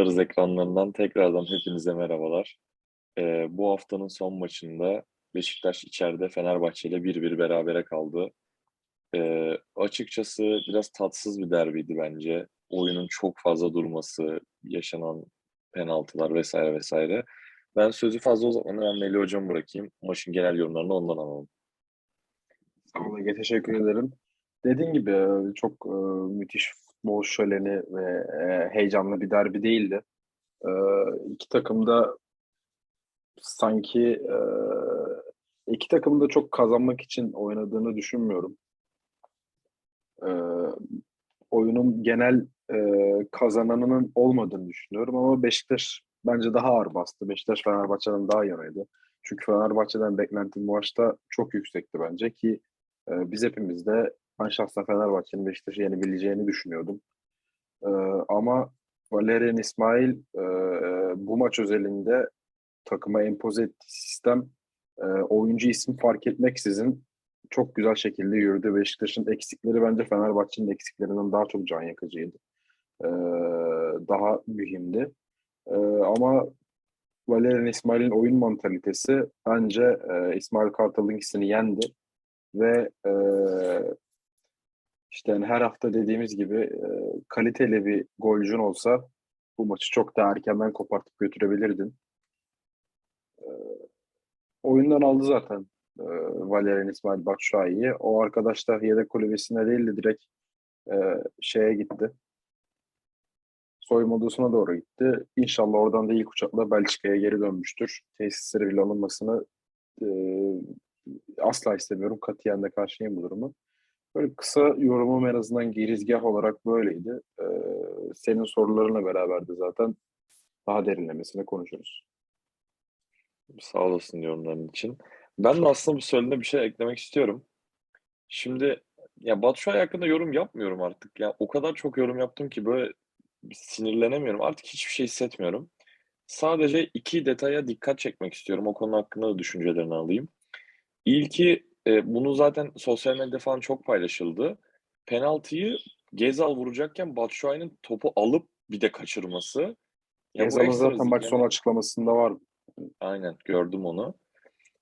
Varız ekranlarından tekrardan hepinize merhabalar. Ee, bu haftanın son maçında Beşiktaş içeride Fenerbahçe ile 1-1 berabere kaldı. Ee, açıkçası biraz tatsız bir derbiydi bence. Oyunun çok fazla durması, yaşanan penaltılar vesaire vesaire. Ben sözü fazla uzatmadan Melih Hocam bırakayım. Maçın genel yorumlarını ondan alalım. Sağ olun teşekkür ederim. Dediğin gibi e, çok e, müthiş futbol şöleni ve e, heyecanlı bir derbi değildi. E, iki takım da sanki e, iki takım da çok kazanmak için oynadığını düşünmüyorum. E, oyunun genel kazananının olmadığını düşünüyorum ama Beşiktaş bence daha ağır bastı. Beşiktaş Fenerbahçe'den daha yanaydı. Çünkü Fenerbahçe'den beklentim bu maçta çok yüksekti bence ki biz hepimiz de ben şahsen Fenerbahçe'nin Beşiktaş'ı yenebileceğini düşünüyordum. E, ama Valerian İsmail e, bu maç özelinde takıma empoze ettiği sistem e, oyuncu ismi fark etmeksizin çok güzel şekilde yürüdü. Beşiktaş'ın eksikleri bence Fenerbahçe'nin eksiklerinden daha çok can yakıcıydı. E, daha mühimdi. E, ama Valerian İsmail'in oyun mantalitesi bence e, İsmail Kartal'ın ikisini yendi. Ve e, işte yani her hafta dediğimiz gibi e, kaliteli bir golcün olsa bu maçı çok daha erkenden kopartıp götürebilirdin. E, oyundan aldı zaten e, Valerian İsmail Batshuayi'yi. O arkadaş da yedek kulübesine değil de direkt e, şeye gitti. Soyunma odasına doğru gitti. İnşallah oradan da ilk uçakla Belçika'ya geri dönmüştür. Tesisleri bile alınmasını e, asla istemiyorum. Katiyen de karşıyım bu durumu. Böyle kısa yorumum en azından girizgah olarak böyleydi. Ee, senin sorularınla beraber de zaten daha derinlemesine konuşuruz. Sağ olasın yorumların için. Ben de aslında bu söylediğine bir şey eklemek istiyorum. Şimdi ya Batshuayi hakkında yorum yapmıyorum artık. Ya o kadar çok yorum yaptım ki böyle sinirlenemiyorum. Artık hiçbir şey hissetmiyorum. Sadece iki detaya dikkat çekmek istiyorum. O konu hakkında da düşüncelerini alayım. İlki e, bunu zaten sosyal medyada falan çok paylaşıldı. Penaltıyı Gezal vuracakken Batshuayi'nin topu alıp bir de kaçırması. Ya Gezal'ın zaten maç rezil. sonu açıklamasında var. Aynen gördüm onu.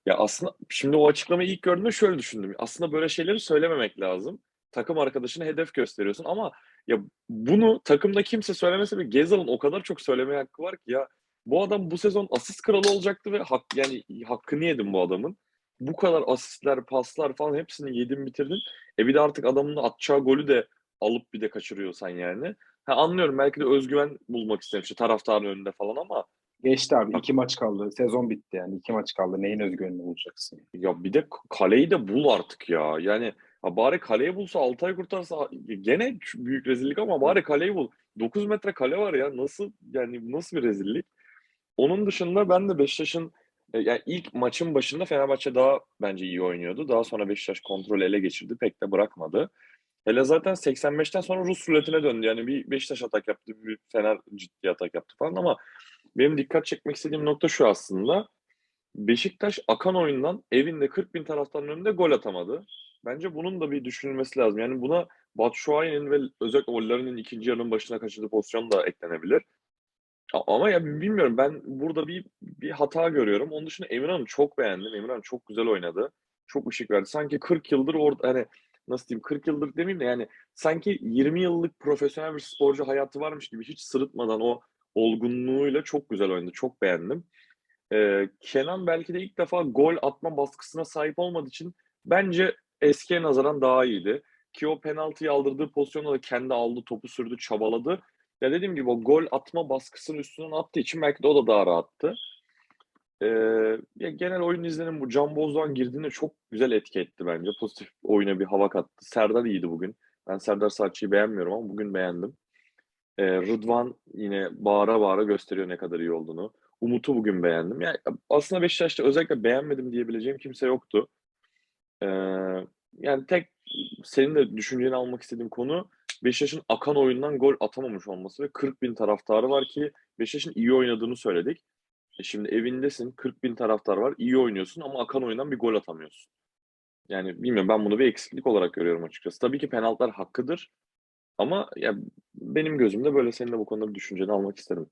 Ya aslında şimdi o açıklamayı ilk gördüğümde şöyle düşündüm. Aslında böyle şeyleri söylememek lazım. Takım arkadaşına hedef gösteriyorsun ama ya bunu takımda kimse söylemese bile Gezal'ın o kadar çok söylemeye hakkı var ki ya bu adam bu sezon asist kralı olacaktı ve hak, yani hakkını yedim bu adamın. Bu kadar asistler, paslar falan hepsini yedin bitirdin. E bir de artık adamın atacağı golü de alıp bir de kaçırıyorsan yani. Ha anlıyorum belki de özgüven bulmak istemişti taraftarın önünde falan ama Geçti abi. iki maç kaldı. Sezon bitti yani. iki maç kaldı. Neyin özgüvenini bulacaksın? Ya bir de kaleyi de bul artık ya. Yani ha bari kaleyi bulsa Altay kurtarsa gene büyük rezillik ama bari kaleyi bul. 9 metre kale var ya. Nasıl yani nasıl bir rezillik? Onun dışında ben de Beşiktaş'ın yani ilk maçın başında Fenerbahçe daha bence iyi oynuyordu. Daha sonra Beşiktaş kontrolü ele geçirdi. Pek de bırakmadı. Hele zaten 85'ten sonra Rus ruletine döndü. Yani bir Beşiktaş atak yaptı, bir Fener ciddi atak yaptı falan ama benim dikkat çekmek istediğim nokta şu aslında. Beşiktaş akan oyundan evinde 40 bin taraftarın önünde gol atamadı. Bence bunun da bir düşünülmesi lazım. Yani buna Batshuayi'nin ve özellikle Oller'in ikinci yarının başına kaçırdığı pozisyon da eklenebilir. Ama ya bilmiyorum ben burada bir bir hata görüyorum. Onun dışında Emirhan'ı çok beğendim. Emirhan çok güzel oynadı. Çok ışık verdi. Sanki 40 yıldır orada hani nasıl diyeyim 40 yıldır demeyeyim de yani sanki 20 yıllık profesyonel bir sporcu hayatı varmış gibi hiç sırıtmadan o olgunluğuyla çok güzel oynadı. Çok beğendim. Ee, Kenan belki de ilk defa gol atma baskısına sahip olmadığı için bence eskiye nazaran daha iyiydi. Ki o penaltıyı aldırdığı pozisyonda da kendi aldı, topu sürdü, çabaladı. Ya dediğim gibi o gol atma baskısının üstünden attığı için belki de o da daha rahattı. Ee, ya genel oyun izlenim bu. Can Bozdoğan girdiğinde çok güzel etki etti bence. Pozitif oyuna bir hava kattı. Serdar iyiydi bugün. Ben Serdar Saatçı'yı beğenmiyorum ama bugün beğendim. Ee, Rıdvan yine bağıra bağıra gösteriyor ne kadar iyi olduğunu. Umut'u bugün beğendim. Yani aslında Beşiktaş'ta özellikle beğenmedim diyebileceğim kimse yoktu. Ee, yani tek senin de düşünceni almak istediğim konu Beşiktaş'ın akan oyundan gol atamamış olması ve 40 bin taraftarı var ki Beşiktaş'ın iyi oynadığını söyledik. E şimdi evindesin, 40 bin taraftar var, iyi oynuyorsun ama akan oyundan bir gol atamıyorsun. Yani bilmiyorum ben bunu bir eksiklik olarak görüyorum açıkçası. Tabii ki penaltılar hakkıdır ama ya benim gözümde böyle senin de bu konuda bir düşünceni almak isterim.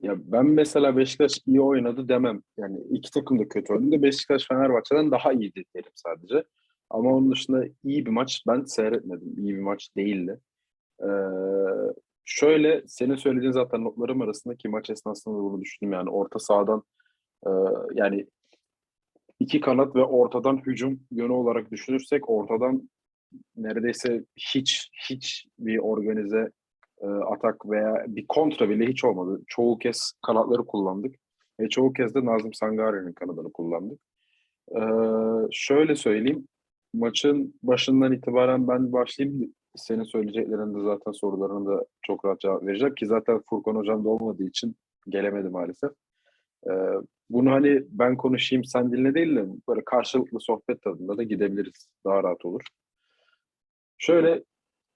Ya ben mesela Beşiktaş iyi oynadı demem. Yani iki takım da kötü oynadı. Beşiktaş Fenerbahçe'den daha iyiydi derim sadece. Ama onun dışında iyi bir maç ben seyretmedim. İyi bir maç değildi. Ee, şöyle senin söylediğin zaten notlarım arasındaki maç esnasında da bunu düşündüm. Yani orta sahadan e, yani iki kanat ve ortadan hücum yönü olarak düşünürsek ortadan neredeyse hiç hiç bir organize e, atak veya bir kontra bile hiç olmadı. Çoğu kez kanatları kullandık ve çoğu kez de Nazım Sangari'nin kanadını kullandık. E, şöyle söyleyeyim, maçın başından itibaren ben başlayayım. Senin söyleyeceklerin de zaten sorularını da çok rahat cevap vereceğim ki zaten Furkan Hocam da olmadığı için gelemedi maalesef. E, bunu hani ben konuşayım sen dinle değil de böyle karşılıklı sohbet tadında da gidebiliriz. Daha rahat olur. Şöyle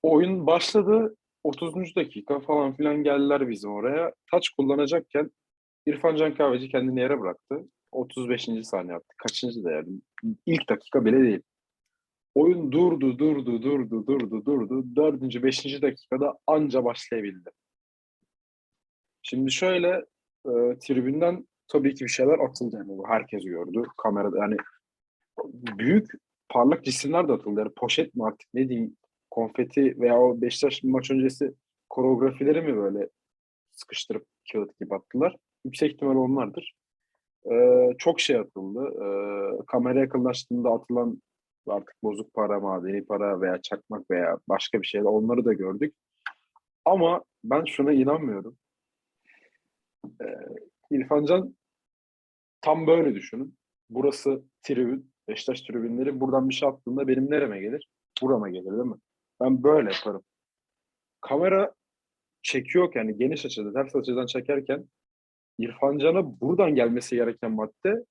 oyun başladı. 30. dakika falan filan geldiler bizim oraya. Taç kullanacakken İrfan Can Kahveci kendini yere bıraktı. 35. saniye yaptı. Kaçıncı da yani? İlk dakika bile değil. Oyun durdu, durdu, durdu, durdu, durdu. 4. 5. dakikada anca başlayabildi. Şimdi şöyle e, tribünden tabii ki bir şeyler atıldı yani bu herkes gördü. Kamerada yani büyük parlak cisimler de atıldı. Yani poşet mi artık ne diyeyim konfeti veya o Beşiktaş maç öncesi koreografileri mi böyle sıkıştırıp kağıt gibi attılar. Yüksek ihtimal onlardır. Ee, çok şey atıldı. Ee, kamera yakınlaştığında atılan artık bozuk para, madeni para veya çakmak veya başka bir şeyler onları da gördük. Ama ben şuna inanmıyorum. Ee, İrfan Can tam böyle düşünün. Burası tribün, Beşiktaş tribünleri. Buradan bir şey attığında benim nereme gelir? Burama gelir değil mi? Ben böyle yaparım. Kamera çekiyor yani geniş açıda, ters açıdan çekerken İrfan Can'a buradan gelmesi gereken madde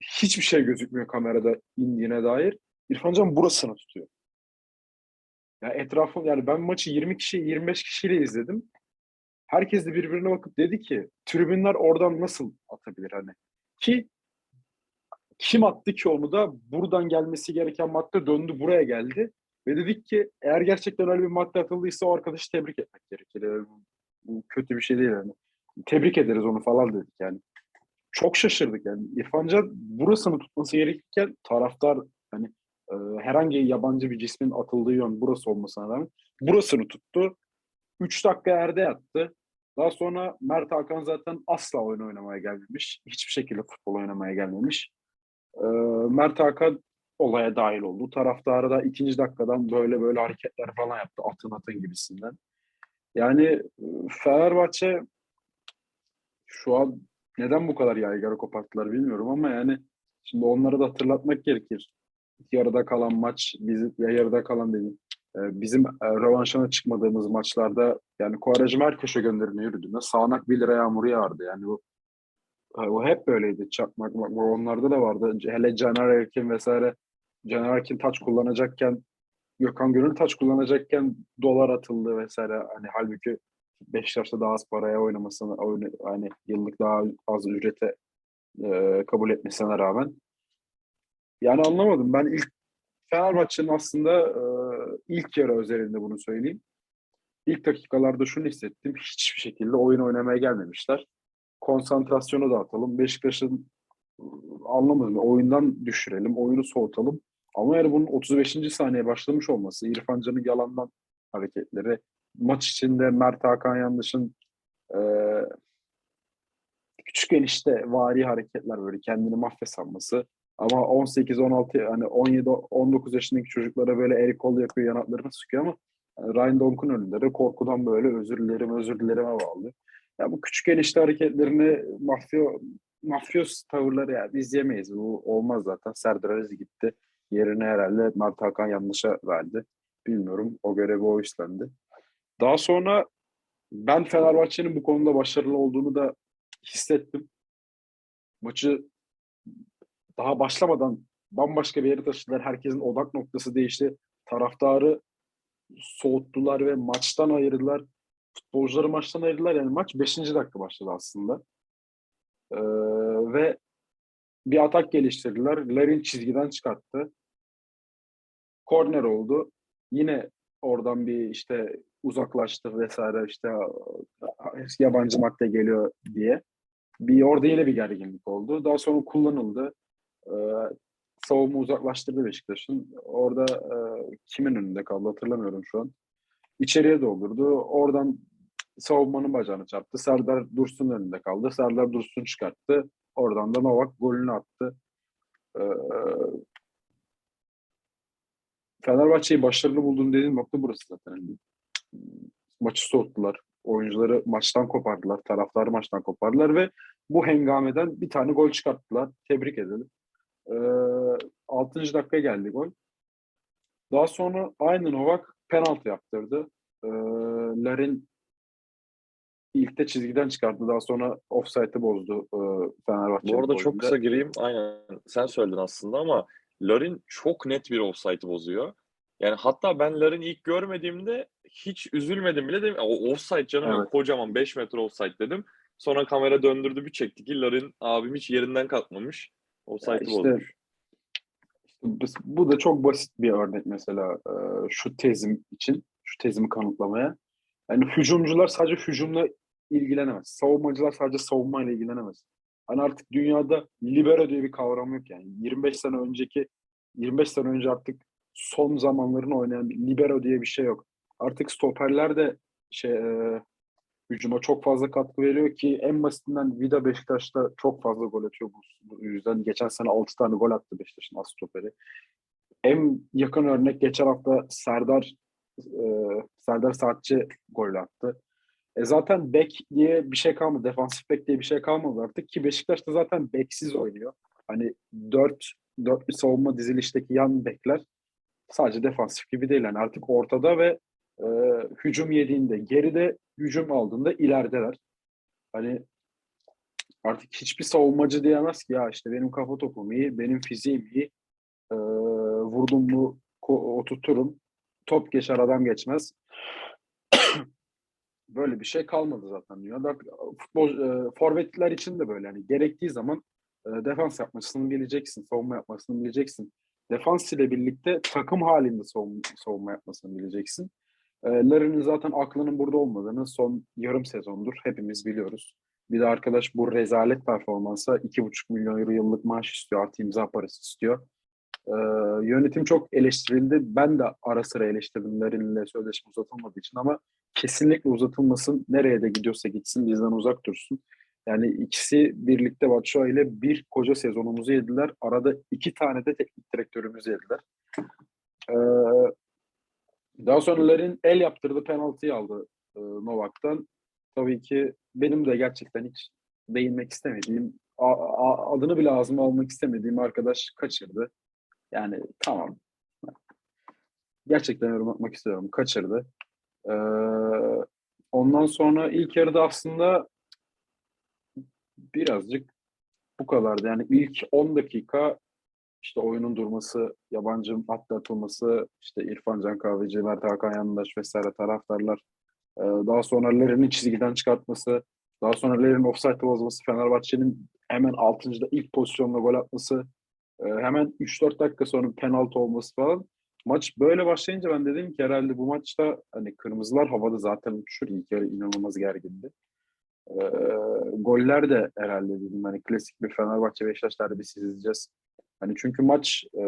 hiçbir şey gözükmüyor kamerada indiğine dair. İrfan Can burasını tutuyor. Ya etrafım yani ben maçı 20 kişi 25 kişiyle izledim. Herkes de birbirine bakıp dedi ki tribünler oradan nasıl atabilir hani? Ki kim attı ki onu da buradan gelmesi gereken madde döndü buraya geldi. Ve dedik ki eğer gerçekten öyle bir madde atıldıysa o arkadaşı tebrik etmek gerekir. Yani bu kötü bir şey değil yani. Tebrik ederiz onu falan dedik yani. Çok şaşırdık yani. İrfan Can burasını tutması gerekirken taraftar hani e, herhangi yabancı bir cismin atıldığı yön burası olmasına rağmen burasını tuttu. 3 dakika yerde yattı. Daha sonra Mert Hakan zaten asla oyun oynamaya gelmemiş. Hiçbir şekilde futbol oynamaya gelmemiş. E, Mert Hakan olaya dahil oldu. Taraftarı da ikinci dakikadan böyle böyle hareketler falan yaptı. Atın atın gibisinden. Yani e, Fenerbahçe şu an neden bu kadar yaygara koparttılar bilmiyorum ama yani şimdi onları da hatırlatmak gerekir. Yarıda kalan maç, bizim ya yarıda kalan dediğim e, bizim e, rövanşına çıkmadığımız maçlarda yani Kuvarajım her köşe gönderine yürüdüğünde sağanak bir lira yağmuru yağardı. Yani bu o hep böyleydi. Çakmak, bu onlarda da vardı. Hele Caner Erkin vesaire Caner Erkin taç kullanacakken Gökhan Gönül taç kullanacakken dolar atıldı vesaire. Hani halbuki Beşiktaş'ta daha az paraya oynamasına, oyna, hani yıllık daha az ücrete e, kabul etmesine rağmen. Yani anlamadım. Ben ilk Fenerbahçe'nin aslında e, ilk yarı özelinde bunu söyleyeyim. İlk dakikalarda şunu hissettim. Hiçbir şekilde oyun oynamaya gelmemişler. Konsantrasyonu dağıtalım. Beşiktaş'ın anlamadım. Oyundan düşürelim. Oyunu soğutalım. Ama yani bunun 35. saniye başlamış olması, İrfan Can'ın yalandan hareketleri, maç içinde Mert Hakan Yanlış'ın e, küçük enişte vari hareketler böyle kendini mafya sanması. Ama 18, 16, hani 17, 19 yaşındaki çocuklara böyle el kol yapıyor, yanaklarını sıkıyor ama yani Ryan Donk'un önünde de korkudan böyle özür dilerim, özür dilerime bağlı. Ya bu küçük enişte hareketlerini mafya mafyos tavırları ya biz yemeyiz. Bu olmaz zaten. Serdar Aziz gitti. Yerine herhalde Mert Hakan yanlışa verdi. Bilmiyorum. O görevi o üstlendi. Daha sonra ben Fenerbahçe'nin bu konuda başarılı olduğunu da hissettim. Maçı daha başlamadan bambaşka bir yere taşıdılar. Herkesin odak noktası değişti. Taraftarı soğuttular ve maçtan ayırdılar. Futbolcuları maçtan ayırdılar. Yani maç 5. dakika başladı aslında. Ee, ve bir atak geliştirdiler. Larin çizgiden çıkarttı. Korner oldu. Yine oradan bir işte uzaklaştı vesaire işte yabancı madde geliyor diye. Bir orada yine bir gerginlik oldu. Daha sonra kullanıldı. Ee, savunma uzaklaştırdı Beşiktaş'ın. Orada e, kimin önünde kaldı hatırlamıyorum şu an. İçeriye doldurdu. Oradan savunmanın bacağını çarptı. Serdar Dursun önünde kaldı. Serdar Dursun çıkarttı. Oradan da Novak golünü attı. Ee, Fenerbahçe'yi başarılı bulduğum dediğim nokta burası zaten. Yani, maçı soğuttular. Oyuncuları maçtan kopardılar. Taraftarı maçtan kopardılar ve bu hengameden bir tane gol çıkarttılar. Tebrik edelim. Ee, 6. dakika geldi gol. Daha sonra aynı Novak penaltı yaptırdı. Ee, Larin ilkte çizgiden çıkarttı. Daha sonra offside'ı bozdu e, Fenerbahçe. Bu arada çok kısa gireyim. Aynen sen söyledin aslında ama Larin çok net bir offside'ı bozuyor. Yani hatta ben Larin ilk görmediğimde hiç üzülmedim bile dedim. O offside canım Evet. kocaman 5 metre offside dedim. Sonra kamera döndürdü bir çekti ki Larin abim hiç yerinden kalkmamış. Offside'ı işte bozmuş. Bu- Bu da çok basit bir örnek mesela e, şu tezim için, şu tezimi kanıtlamaya. Yani hücumcular sadece hücumla ilgilenemez. Savunmacılar sadece savunmayla ilgilenemez. Hani artık dünyada libero diye bir kavram yok yani. 25 sene önceki 25 sene önce artık son zamanlarını oynayan bir libero diye bir şey yok. Artık stoperler de şey e, hücuma çok fazla katkı veriyor ki en basitinden Vida Beşiktaş'ta çok fazla gol atıyor bu, yüzden. Geçen sene 6 tane gol attı Beşiktaş'ın as stoperi. En yakın örnek geçen hafta Serdar e, Serdar Saatçi gol attı. E zaten bek diye bir şey kalmadı. Defansif bek diye bir şey kalmadı artık ki Beşiktaş'ta zaten beksiz oynuyor. Hani 4 4 bir savunma dizilişteki yan bekler sadece defansif gibi değil. Yani artık ortada ve e, hücum yediğinde geride hücum aldığında ilerideler. Hani artık hiçbir savunmacı diyemez ki ya işte benim kafa topum iyi, benim fiziğim iyi, e, vurdum mu oturturum, top geçer adam geçmez. Böyle bir şey kalmadı zaten dünyada. Futbol, e, forvetler için de böyle. Yani gerektiği zaman e, defans yapmasını bileceksin, savunma yapmasını bileceksin. Defans ile birlikte takım halinde savunma, savunma yapmasını bileceksin. E, Larin'in zaten aklının burada olmadığını son yarım sezondur hepimiz biliyoruz. Bir de arkadaş bu rezalet performansa 2,5 milyon euro yıllık maaş istiyor, artı imza parası istiyor. Ee, yönetim çok eleştirildi. Ben de ara sıra eleştirdim Larin'le sözleşme uzatılmadığı için ama kesinlikle uzatılmasın. Nereye de gidiyorsa gitsin bizden uzak dursun. Yani ikisi birlikte Batshuayi ile bir koca sezonumuzu yediler. Arada iki tane de teknik direktörümüzü yediler. Ee, daha sonra Larin el yaptırdı, penaltıyı aldı e, Novak'tan. Tabii ki benim de gerçekten hiç değinmek istemediğim, a- a- adını bile ağzıma almak istemediğim arkadaş kaçırdı. Yani tamam. Gerçekten yorum yapmak istiyorum. Kaçırdı. Ee, ondan sonra ilk yarıda aslında birazcık bu kadardı. Yani ilk 10 dakika işte oyunun durması, yabancı atlatılması, işte İrfan Can Kahveci, Mert Hakan Yandaş vesaire taraftarlar. Ee, daha sonra Larin'in çizgiden çıkartması, daha sonra Larin'in offside bozması, Fenerbahçe'nin hemen 6. ilk pozisyonla gol atması, ee, hemen 3-4 dakika sonra penaltı olması falan. Maç böyle başlayınca ben dedim ki herhalde bu maçta hani kırmızılar havada zaten uçuşur. İlk yarı inanılmaz gergindi. Ee, goller de herhalde dedim hani klasik bir Fenerbahçe Beşiktaş derbisi izleyeceğiz. Hani çünkü maç e,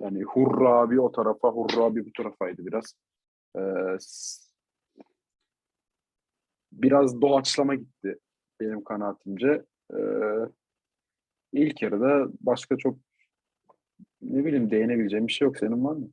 yani hurra bir o tarafa hurra bir bu tarafaydı biraz. Ee, biraz doğaçlama gitti benim kanaatimce. Ee, ilk yarıda başka çok ne bileyim değinebileceğim bir şey yok. Senin var mı?